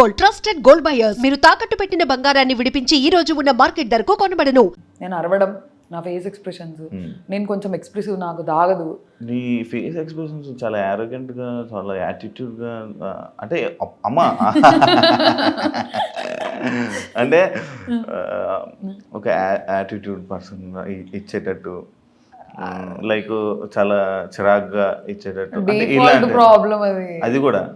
Gold trusted gold buyers. మీరు తాకట్టు పెట్టిన బంగారాన్ని విడిపించి ఈ రోజు ఉన్న మార్కెట్ ధరకు కొనబడను. నేను అరవడం నా ఫేస్ ఎక్స్ప్రెషన్స్. నేను కొంచెం ఎక్స్ప్రెసివ్ నాకు దాగదు. నీ ఫేస్ ఎక్స్ప్రెషన్స్ చాలా arrogant గా చాలా attitude గా ఆ, అంటే అ- అమ్మా. అంటే ఆ, ఒక యాటిట్యూడ్ పర్సన్ ఇచ్చేటట్టు. లైక్ చాలా చిరాగ్గా ఇచ్చేటట్టు. అంటే డిఫాల్ట్ ఇలాంటి- ప్రాబ్లం అది. అది కూడా.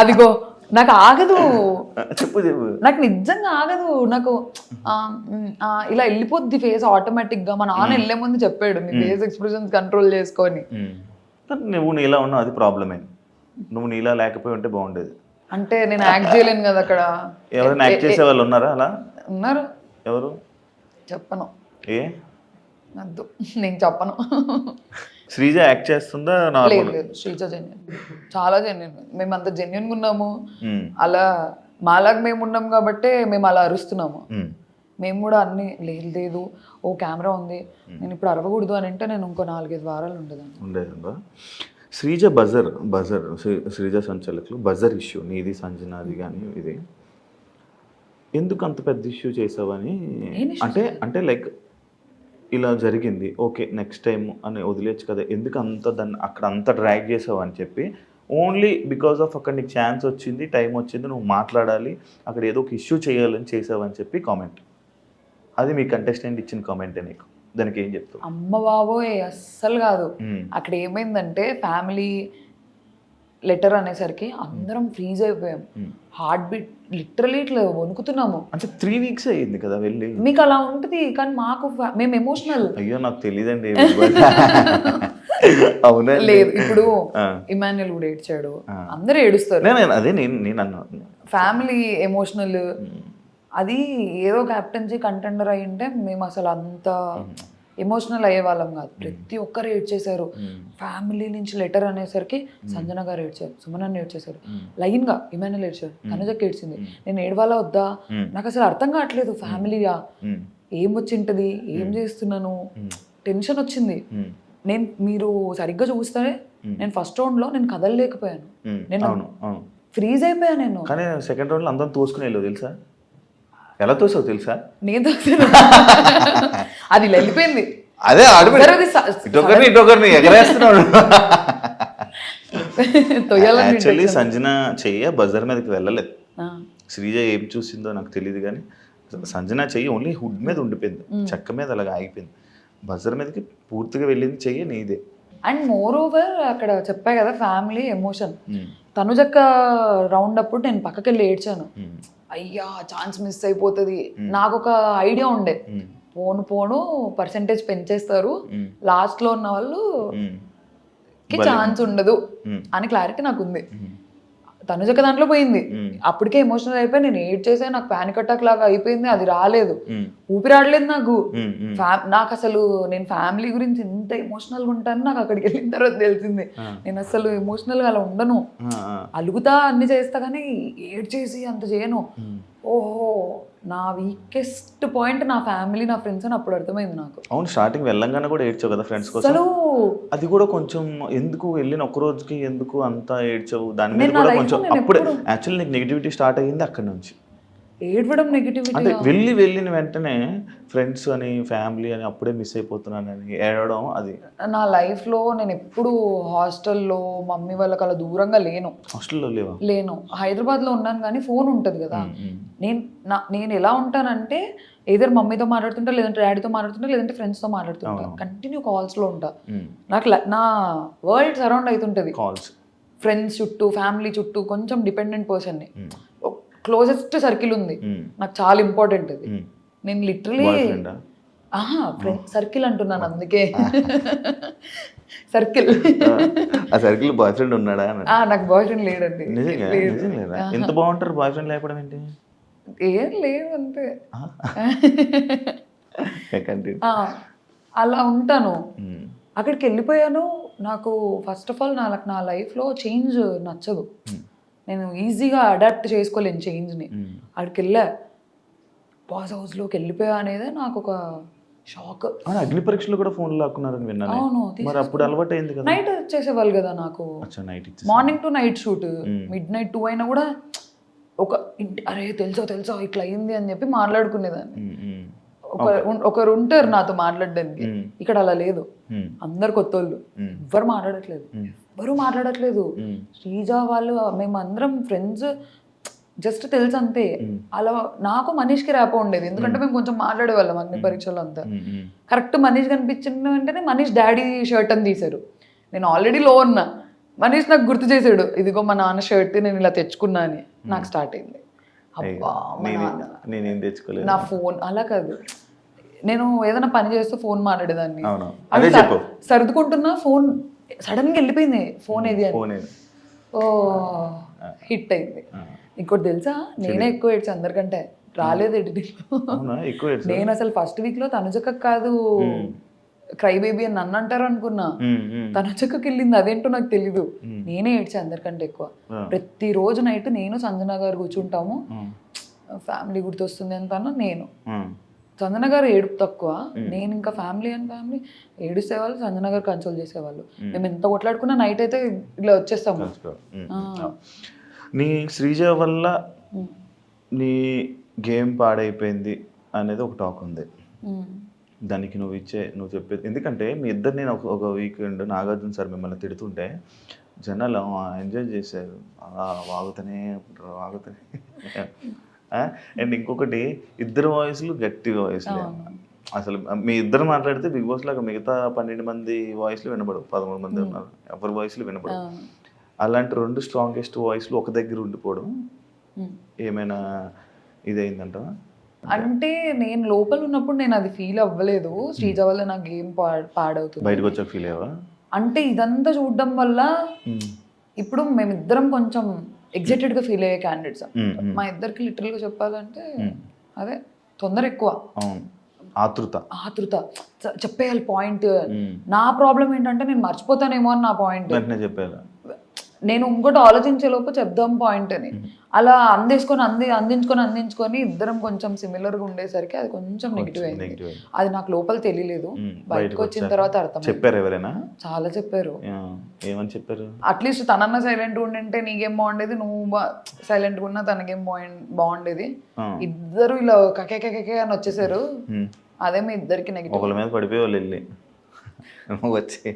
అదిగో నాకు ఆగదు. చెప్పు చెప్పు. నాకు నిజంగా ఆగదు. నాకు ఇలా వెళ్ళిపోద్ది ఫేస్ ఆటోమేటిక్గా. మా నాన్న వెళ్ళే ముందు చెప్పాడు నీ ఫేస్ ఎక్స్ప్రెషన్స్ కంట్రోల్ చేసుకొని. నువ్వు నీలా ఉన్నావు అది ప్రాబ్లమే నువ్వు నీలా లేకపోయి ఉంటే బాగుండేది. అంటే నేను యాక్ట్ చేయలేను కదా అక్కడ. ఎవరైనా యాక్ట్ చేసే వాళ్ళు ఉన్నారా అలా? ఉన్నారు. ఎవరు? చెప్పను. ఏ? వద్దు. నేను చెప్పను. శ్రీజ యాక్ట్ చేస్తుందా లేదు లేదు. శ్రీజ జెన్యున్ చాలా జెన్యున్ మేము అంత జెన్యున్ ఉన్నాము అలా మాలాగా మేము ఉన్నాం కాబట్టే మేము అలా అరుస్తున్నాము. మేము కూడా అన్ని లేదు లేదు. ఓ కెమెరా ఉంది. నేను ఇప్పుడు అరవకూడదు అని అంటే నేను ఇంకో నాలుగైదు వారాలు ఉండేదాన్ని. ఉండేదా శ్రీజ బజర్ బజర్ శ్రీ- శ్రీజ సంచాలకులు బజర్ ఇష్యూ నీది సంజనాది కానీ ఇది. ఎందుకు అంత పెద్ద ఇష్యూ చేసావని? అంటే అంటే లైక్ ఇలా జరిగింది. ఓకే నెక్స్ట్ టైం అని వదిలేచ్చు కదా. ఎందుకు అంత దాన్ని అక్కడ అంత డ్రాగ్ చేసావు అని చెప్పి ఓన్లీ బికాస్ ఆఫ్ అక్కడ నీకు ఛాన్స్ వచ్చింది టైం వచ్చింది నువ్వు మాట్లాడాలి అక్కడ ఏదో ఒక ఇష్యూ చేయాలని చేసావని చెప్పి కామెంట్ అది మీ కంటెస్టెంట్ ఇచ్చిన కామెంటే నీకు దానికి ఏం చెప్తావు? అమ్మ బాబోయ్ అస్సలు కాదు. అక్కడ ఏమైందంటే ఫ్యామిలీ లెటర్ అనేసరికి అందరం ఫ్రీజ్ అయిపోయాం. హార్ట్ బీట్ లిటరలీ ఇట్లా వణుకుతున్నాము. అంటే త్రీ వీక్స్ అయ్యింది కదా వెళ్ళి. మీకు అలా ఉంటుంది కానీ మాకు మేము ఎమోషనల్ అయ్యో నాకు తెలియదండి అవునా లేదు ఇప్పుడు. ఇమాన్యుల్ కూడా ఏడ్చాడు. అందరూ ఏడుస్తారు. అదే నేను నేను ఫ్యామిలీ ఎమోషనల్ అది ఏదో క్యాప్టెన్సీ కంటెండర్ అయి ఉంటే మేము అసలు అంత ఎమోషనల్ అయ్యే వాళ్ళం కాదు. ప్రతి ఒక్కరు ఏడ్చేశారు ఫ్యామిలీ నుంచి లెటర్ అనేసరికి సంజన గారు ఏడ్చారు సుమన్ ఏడ్చేశారు లైన్గా ఇమాన్యుల్ ఏడ్చారు తనుజకి ఏడ్చింది నేను ఏడవాలా వద్దా? నాకు అసలు అర్థం కావట్లేదు ఫ్యామిలీగా ఏం వచ్చింటది? ఏం చేస్తున్నాను? టెన్షన్ వచ్చింది. నేను మీరు సరిగ్గా చూస్తే నేను ఫస్ట్ రౌండ్లో నేను కదలలేకపోయాను. నేను ఫ్రీజ్ అయిపోయాను నేను. కానీ సెకండ్ రౌండ్లో అందరం తోసుకుని వెళ్ళావు తెలుసా? ఎలా తోసావు తెలుసా? నేను తోసాను. అది వెళ్ళిపోయింది. అదే ఇటొకరిని ఇటొకరిని ఎగరేస్తున్నాడు. యాక్చువల్లీ సంజన చెయ్య బజార్ మీదకి వెళ్ళలేదు. శ్రీజ ఏం చూసిందో నాకు తెలియదు కానీ సంజన చెయ్యి ఓన్లీ హుడ్ మీద ఉండిపోయింది. చెక్క మీద అలాగ ఆగిపోయింది. బజార్ మీదకి పూర్తిగా వెళ్ళింది చెయ్యి నీదే. అండ్ మోర్ ఓవర్ అక్కడ చెప్పా కదా ఫ్యామిలీ ఎమోషన్. తనుజక్క రౌండ్ అప్పుడు నేను పక్కకి వెళ్ళి ఏడ్చాను. అయ్యా ఛాన్స్ మిస్ అయిపోతుంది. నాకు ఒక ఐడియా ఉండే. పోను పోను పర్సంటేజ్ పెంచేస్తారు. లాస్ట్లో ఉన్న వాళ్ళు. కి ఛాన్స్ ఉండదు. అని క్లారిటీ నాకు ఉంది మ్మ్. తనుజక్క దాంట్లో పోయింది. అప్పటికే ఎమోషనల్ అయిపోయి నేను ఏడ్ చేసా నాకు పానిక్ అటాక్ లాగా అయిపోయింది అది రాలేదు. ఊపిరాడలేదు నాకు నాకు అసలు నేను ఫ్యామిలీ గురించి ఎంత ఎమోషనల్గా ఉంటాను నాకు అక్కడికి వెళ్ళిన తర్వాత తెలిసింది నేను అసలు ఎమోషనల్గా అలా ఉండను. అలుగుతా అన్ని చేస్తా కానీ ఏడ్ చేసి అంత చేయను ఓహో నా వీకెస్ట్ పాయింట్ నా ఫ్యామిలీ నా ఫ్రెండ్స్ అని అప్పుడు అర్థమైంది నాకు. అవును స్టార్టింగ్ వెళ్ళంగానే కూడా ఏడ్చావు కదా ఫ్రెండ్స్ కోసం? అది కూడా కొంచెం ఎందుకు వెళ్ళిన ఒక్క రోజుకి ఎందుకు అంత ఏడ్చావు? దాని మీద కూడా కొంచెం అప్పుడే యాక్చువల్లీ నీకు నెగిటివిటీ స్టార్ట్ అయ్యింది అక్కడి నుంచి. ఏడవడం నెగిటివిటీ అంటే వెళ్ళి వెళ్ళిన వెంటనే ఫ్రెండ్స్ అని ఫ్యామిలీ అని అప్పుడే మిస్ అయిపోతున్నానని ఏడవడం అది. నా లైఫ్లో నేను ఎప్పుడు హాస్టల్లో మమ్మీ వాళ్ళకి అలా దూరంగా లేను. హాస్టల్లో లేవా? లేను. హైదరాబాద్లో ఉన్నాను కానీ ఫోన్ ఉంటుంది కదా. నేను నా నేను ఎలా ఉంటానంటే ఏదర్ మమ్మీతో మాట్లాడుతుంటా లేదంటే డాడీతో మాట్లాడుతుంటా లేదంటే ఫ్రెండ్స్తో మాట్లాడుతుంటా. కంటిన్యూ కాల్స్లో ఉంటా. నాకు నా వరల్డ్ సరౌండ్ అవుతుంటుంది. కాల్స్ ఫ్రెండ్స్ చుట్టూ ఫ్యామిలీ చుట్టూ కొంచెం డిపెండెంట్ పర్సన్ని క్లోజెస్ట్ సర్కిల్ ఉంది. నాకు చాలా ఇంపార్టెంట్ అది. నేను లిటరలీ సర్కిల్ అంటున్నాను అందుకే. సర్కిల్ ఆ సర్కిల్ బాయ్ ఫ్రెండ్ ఉన్నాడా నాకు బాయ్ ఫ్రెండ్ లేడండి. ఎంత బాగుంటారు బాయ్ ఫ్రెండ్ లేకపోవడం ఏంటి? ఏం లేదు అంతే. అలా ఉంటాను. అక్కడికి వెళ్ళిపోయాను. నాకు ఫస్ట్ ఆఫ్ ఆల్ నా నా లైఫ్లో చేంజ్ నచ్చదు. నేను ఈజీగా అడాప్ట్ చేసుకోలేను చేంజ్ని. అక్కడికి వెళ్ళా బాస్ హౌస్లోకి వెళ్ళిపోయా అనేది నాకు ఒక షాక్. అగ్ని పరీక్షలు కూడా ఫోన్ లాక్కున్నారని విన్నాను. అవును మరి అప్పుడు అలవాటు అయింది కదా. నైట్ చేసేవాళ్ళు కదా నాకు. Morning to night shoot. Midnight two అయినా కూడా ఒక ఇంటి అరే తెలుసో తెలుసో ఇట్లా అయింది అని చెప్పి మాట్లాడుకునేదాన్ని. ఒక ఒకరు ఉంటారు నాతో మాట్లాడడానికి. ఇక్కడ అలా లేదు. అందరు కొత్త వాళ్ళు. ఎవ్వరు మాట్లాడట్లేదు. ఎవ్వరు మాట్లాడట్లేదు. శ్రీజ వాళ్ళు మేము అందరం ఫ్రెండ్స్ జస్ట్ తెలుసు అంతే. అలా నాకు మనీష్కి ర్యాపో ఉండేది. ఎందుకంటే మేము. కొంచెం మాట్లాడేవాళ్ళం అన్ని పరీక్షలు అంతా. కరెక్ట్ మనీష్ కనిపించిన వెంటనే మనీష్ డాడీ షర్ట్ అని తీశారు. నేను ఆల్రెడీ లో ఉన్నా మనీష్ నాకు గుర్తు చేశాడు. ఇదిగో మా నాన్న షర్ట్ నేను ఇలా తెచ్చుకున్నా అని. నాకు స్టార్ట్ అయింది. అబ్బా నేనే తెచ్చుకోలేదు. నా ఫోన్ అలా కాదు. నేను ఏదైనా పని చేస్తూ ఫోన్ మాట్లాడేదాన్ని. సర్దుకుంటున్నా ఫోన్ సడన్గా వెళ్ళిపోయింది ఫోన్ ఏది అని? ఓ హిట్ అయింది. ఇంకోటి తెలుసా? నేనే ఎక్కువ ఏడ్చా అందరికంటే. రాలేదు ఎడిటింగ్? నేను అసలు ఫస్ట్ వీక్లో తనుజక్క కాదు క్రై బేబీ అని నన్ను అంటారు అనుకున్నా. తనుజక్కకి వెళ్ళింది అదేంటో నాకు తెలీదు. నేనే ఏడ్చా అందరికంటే ఎక్కువ. ప్రతి రోజు నైట్ నేను సంజన గారు కూర్చుంటాము. ఫ్యామిలీ గుర్తొస్తుంది అంటాను? నేను. సంజన గారు ఏడుపు తక్కువ. నేను ఇంకా ఫ్యామిలీ అండ్ ఫ్యామిలీ ఏడుసేవాళ్ళు సంజన గారు కన్సోల్ చేసేవాళ్ళు. మేము. ఎంత కొట్లాడుకున్నా నైట్ అయితే ఇలా వచ్చేస్తాము. నీ శ్రీజ వల్ల నీ గేమ్ పాడైపోయింది అనేది ఒక టాక్ ఉంది. దానికి నువ్వు ఇచ్చే నువ్వు చెప్పేది. ఎందుకంటే మీ ఇద్దరు నేను ఒక వీకెండ్ నాగార్జున సార్ మిమ్మల్ని తిడుతుంటే జనాలు ఎంజాయ్ చేశారు. వాగుతూనే వాగుతూనే. అండ్ ఇంకొకటి ఇద్దరు వాయిస్లు గట్టి వాయిస్లే. అసలు మీ ఇద్దరు మాట్లాడితే బిగ్ బాస్ లాగా మిగతా పన్నెండు మంది వాయిస్లు వినబడవు పదమూడు మంది ఉన్నారు. ఎవరి వాయిస్లు వినబడవు. అలాంటి రెండు స్ట్రాంగెస్ట్ వాయిస్లు ఒక దగ్గర ఉండిపోవడం. ఏమైనా ఇదైందంటావా అంటే నేను లోపల ఉన్నప్పుడు నేను అది ఫీల్ అవ్వలేదు. శ్రీజ వల్ల నా గేమ్ పాడవుతుంది. బయటకు వచ్చాక ఫీల్ అయ్యావా? అంటే ఇదంతా చూడడం వల్ల ఇప్పుడు మేమిద్దరం కొంచెం ఎగ్జైటెడ్గా ఫీల్ అయ్యే క్యాండిడేట్స్ ఉమ్, ఉమ్. మా ఇద్దరికి లిటరల్గా చెప్పాలంటే అదే తొందర ఎక్కువ. ఆతృత. ఆతృత. చెప్పేయాలి పాయింట్. నా ప్రాబ్లం ఏంటంటే నేను మర్చిపోతానేమో అని నా పాయింట్ చెప్పారు నేను ఇంకోటి ఆలోచించే లోపు చెప్దాం పాయింట్ అని అలా అందేసుకొని అంది అందించుకొని అందించుకొని ఇద్దరం కొంచెం సిమిలర్గా ఉండేసరికి అది కొంచెం నెగిటివ్ అయింది. అది నాకు లోపల తెలియలేదు. బయటకు వచ్చిన. తర్వాత అర్థం చెప్పారు ఎవరైనా? చాలా చెప్పారు. ఏమని చెప్పారు? అట్లీస్ట్ తనన్న సైలెంట్ ఉండింటే నీకేం బాగుండేది? నువ్వు సైలెంట్ ఉన్నా తనకేం బాగుం- బాగుండేది. ఇద్దరు ఇలా కకే కకే అని వచ్చేసారు. అదే మీ ఇద్దరికి నెగిటివ్ ఒకళ్ళ మీద పడిపోయి వాళ్ళు వెళ్ళి. నువ్వు వచ్చి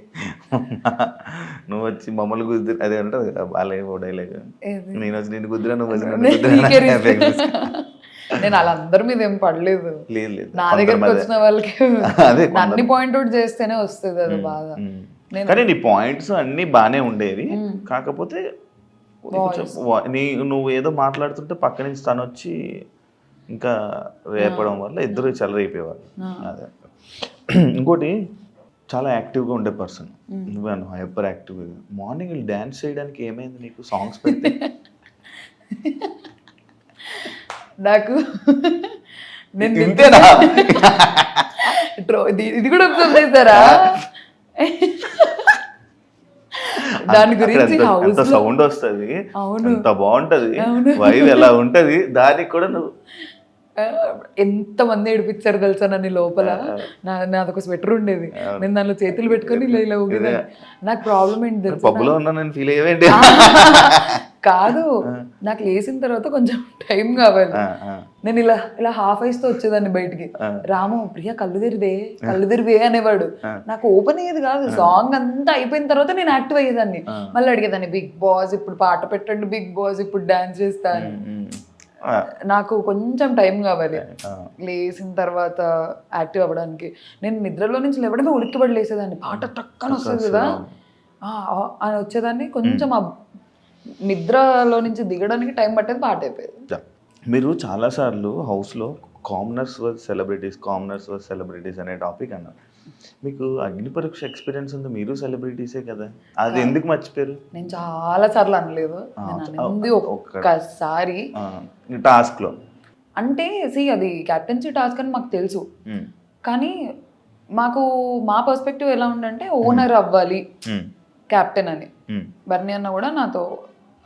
నువ్వు వచ్చి మమ్మల్ని గుద్దు అదే అంటారు కదా బాలయ్య డైలాగ్? నేను వచ్చి నిన్ను గుద్దురా నువ్వు వచ్చి. నేను వాళ్ళందరి మీద ఏం పడలేదు. లేదు లేదు. నా దగ్గరికి వచ్చిన వాళ్ళకి అదే అన్ని పాయింట్ అవుట్ చేస్తేనే వస్తుంది అది. నేను కానీ నీ పాయింట్స్ అన్ని బాగానే ఉండేవి. కాకపోతే నీ నువ్వు ఏదో మాట్లాడుతుంటే పక్క నుంచి తను వచ్చి ఇంకా రేపడం వల్ల ఇద్దరు చెలరైపోయేవాళ్ళు అదే. ఇంకోటి చాలా యాక్టివ్గా ఉండే పర్సన్. నువ్వే హైపర్ యాక్టివ్ మార్నింగ్ డ్యాన్స్ చేయడానికి ఏమైంది నీకు? సాంగ్స్ పెట్టి నాకు నేను ఇంతేనా? ఇది- కూడా అబ్జర్వ్ చేశారా దాని గురించి ఎంత- సౌండ్ వస్తుంది. ఎంత బాగుంటది. వైవ్ ఎలా ఉంటది? దానికి కూడా నువ్వు ఎంత మంది ఏడిపించారు తెలుసా నన్ను లోపల? నా నాదొక స్వెటర్ ఉండేది. నేను దానిలో చేతులు పెట్టుకొని ఇలా ఇలా ఊగేదాన్ని. నాకు ప్రాబ్లం ఏంటి తెలుసా? పబ్బులో ఉన్నా నేను ఫీల్ అయ్యేవేంటి? కాదు. నాకు లేచిన తర్వాత కొంచెం టైం కావాలి. నేను ఇలా ఇలా హాఫ్ ఐస్తో వచ్చేదాన్ని బయటికి. రాము ప్రియ కళ్ళు తెరిదే కళ్ళు తెరివే అనేవాడు. నాకు ఓపెన్ అయ్యేది కాదు. సాంగ్ అంతా అయిపోయిన తర్వాత నేను యాక్టివ్ అయ్యేదాన్ని. మళ్ళీ అడిగేదాన్ని బిగ్ బాస్ ఇప్పుడు పాట పెట్టండి బిగ్ బాస్ ఇప్పుడు డాన్స్ చేస్తా అని. ఉమ్. ఆ, నాకు కొంచెం టైం కావాలి. లేచిన తర్వాత యాక్టివ్ అవ్వడానికి. నేను నిద్రలో నుంచి లేవడమే ఉలిక్కిపడి లేసేదాన్ని. పాట టక్కన వస్తుంది కదా. అని వచ్చేదాన్ని. కొంచెం ఆ నిద్రలో నుంచి దిగడానికి టైం పట్టేది పాట అయిపోయేది. మీరు చాలాసార్లు హౌస్లో commoners vs celebrities commoners vs celebrities అనే టాపిక్ అన్నారు మీకు అగ్ని పరీక్ష ఎక్స్పీరియన్స్ ఉంది మీరు సెలబ్రిటీసే కదా? అది ఎందుకు మర్చిపోయారు? నేను చాలా సార్లు అనలేదు. ఒక్కసారి టాస్క్లో అంటే సి అది క్యాప్టెన్సీ టాస్క్ అని మాకు తెలుసు. కానీ మాకు మా పర్స్పెక్టివ్ ఎలా ఉందంటే ఓనర్ అవ్వాలి క్యాప్టెన్ అని. బర్నీ అన్న కూడా నాతో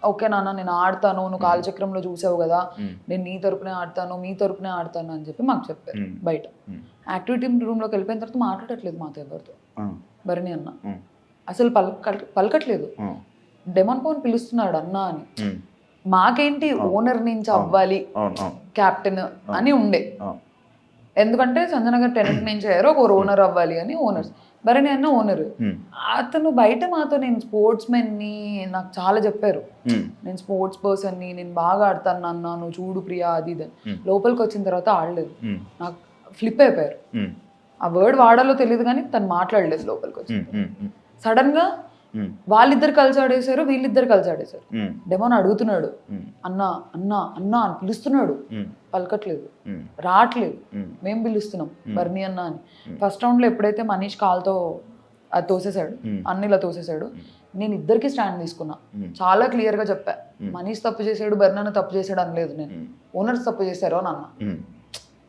ఓకే నాన్న నేను ఆడతాను నువ్వు కాలచక్రంలో చూసావు కదా. నేను నీ తరపునే ఆడతాను మీ తరపునే ఆడతాను అని చెప్పి మాకు చెప్పారు. బయట. యాక్టివిటీ రూమ్లోకి వెళ్ళిపోయిన తర్వాత మాట్లాడట్లేదు మాతో ఎవరితో. భరణి అన్న. అసలు పలక పలకట్లేదు. డెమన్ పవన్ పిలుస్తున్నాడు అన్న అని. మాకేంటి ఓనర్ నుంచి అవ్వాలి క్యాప్టెన్ అని ఉండే. ఎందుకంటే సంజనగర్ టెనెంట్ నుంచి అయ్యారు ఒక ఓనర్ అవ్వాలి అని ఓనర్స్ భరణి అన్న ఓనర్ మ్మ్. అతను బయట మాతో నేను స్పోర్ట్స్ మెన్ని నాకు చాలా చెప్పారు మ్మ్. నేను స్పోర్ట్స్ పర్సన్ని నేను బాగా ఆడతాను నాన్న నువ్వు చూడు ప్రియా అది ఇది అని. Hmm. లోపలికి వచ్చిన తర్వాత ఆడలేదు. నాకు ఫ్లిప్ అయిపోయారు. ఆ వర్డ్ వాడాలో తెలియదు కానీ తను మాట్లాడలేదు లోపలికి వచ్చి మ్మ్. వాళ్ళిద్దరు కలిసి ఆడేశారు వీళ్ళిద్దరు కలిసి ఆడేశారు. డెమోన్ అడుగుతున్నాడు. అన్నా అన్నా అన్నా అని పిలుస్తున్నాడు. పలకట్లేదు. రావట్లేదు. మ్మ్. పిలుస్తున్నాం. బర్ని అన్న అని. ఫస్ట్ రౌండ్లో ఎప్పుడైతే మనీష్ కాల్తో అది తోసేశాడు అన్ని ఇలా తోసేశాడు నేను ఇద్దరికి స్టాండ్ తీసుకున్నా. చాలా క్లియర్గా చెప్పా మనీష్ తప్పు చేశాడు బర్ని అన్న తప్పు చేశాడు అనలేదు నేను. ఓనర్స్ తప్పు చేశారు అని అన్న.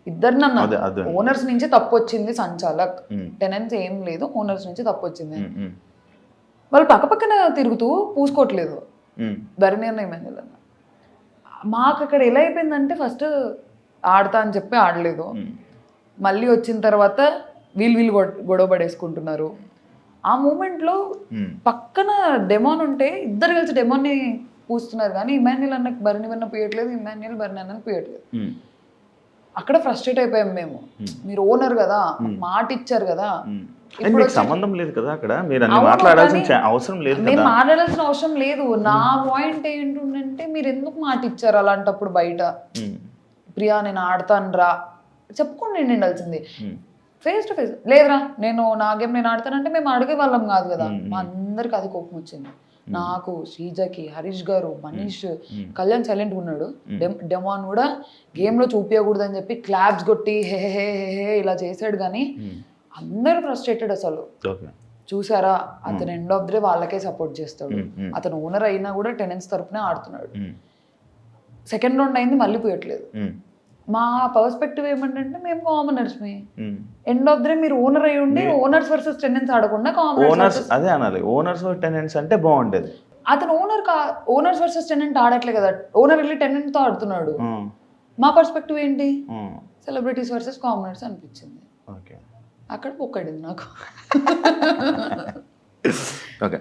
ఇద్దరిని అన్న. ఓనర్స్ నుంచి తప్పు వచ్చింది సంచాలక్. టెనెన్స్ ఏం లేదు ఓనర్స్ నుంచి తప్పు వచ్చింది. వాళ్ళు పక్క పక్కన తిరుగుతూ పూసుకోవట్లేదు. అన్న ఏమైంది అన్న మాకు అక్కడ ఎలా అయిపోయిందంటే ఫస్ట్ ఆడతా అని చెప్పి ఆడలేదు. మళ్ళీ వచ్చిన తర్వాత వీళ్ళు వీళ్ళు గొడ- గొడవ పడేసుకుంటున్నారు. ఆ మూమెంట్లో మ్మ్. పక్కన డెమోన్ ఉంటే ఇద్దరు కలిసి డెమోన్ని పూస్తున్నారు. కానీ ఇమాన్యుల్ అన్నకి బర్ని వన్న పోయట్లేదు ఇమాన్యుల్ బర్ని అన్నకి పోయట్లేదు. అక్కడ ఫ్రస్ట్రేట్ అయిపోయాం మేము. మీరు ఓనర్ కదా మాట ఇచ్చారు కదా. మీకు సంబంధం లేదు కదా అక్కడ? మీరు అన్ని మాట్లాడాల్సిన అవసరం లేదు కదా? మాట్లాడాల్సిన అవసరం లేదు. నా పాయింట్ ఏంటంటే మీరు ఎందుకు మాట ఇచ్చారు అలాంటప్పుడు బయట. ప్రియా నేను ఆడతాను రా. చెప్పుకోండి నేను ఉండాల్సింది. ఫేస్ టు ఫేస్ లేదురా నేను నా గేమ్ నేను ఆడతానంటే మేము అడిగే వాళ్ళం కాదు కదా. మా అందరికి అది కోపం వచ్చింది. నాకు శ్రీజకి హరీష్ గారు మనీష్ కళ్యాణ్ సైలెంట్ ఉన్నాడు. డెమ్- డెమాన్ కూడా game లో చూపించకూడదు అని చెప్పి క్లాప్స్ కొట్టి హే హే హే ఇలా చేశాడు కానీ అందరూ ఫ్రస్ట్రేటెడ్ అసలు. చూసారా? అతను ఎండ్ ఆఫ్ ది డే వాళ్ళకే సపోర్ట్ చేస్తాడు. అతను ఓనర్ అయినా కూడా టెనెన్స్ తరపునే ఆడుతున్నాడు. సెకండ్ రౌండ్ అయింది మళ్ళీ పోయట్లేదు. మా పర్స్పెక్టివ్ ఏమంటే మేము కామనర్స్ మీ. మ్మ్. ఎండ్ ఆఫ్ ది డే మీరు ఓనర్ అయి ఉండి ఓనర్స్ వర్సెస్ టెనెన్స్ ఆడకుండా కామనర్స్ ఓనర్స్ అదే అనాలి. ఓనర్స్ టెనెంట్స్ అంటే బాగుండేది. అతను ఓనర్ కా ఓనర్స్ వర్సెస్ టెనెంట్ ఆడట్లే కదా. ఓనర్ వెళ్ళి టెనెంట్తో ఆడుతున్నాడు. మ్మ్. మా పర్స్పెక్టివ్ ఏంటి. సెలబ్రిటీస్ వర్సెస్ కామనర్స్ అనిపించింది. ఓకే అక్కడ పొక్కడింది నాకు. ఓకే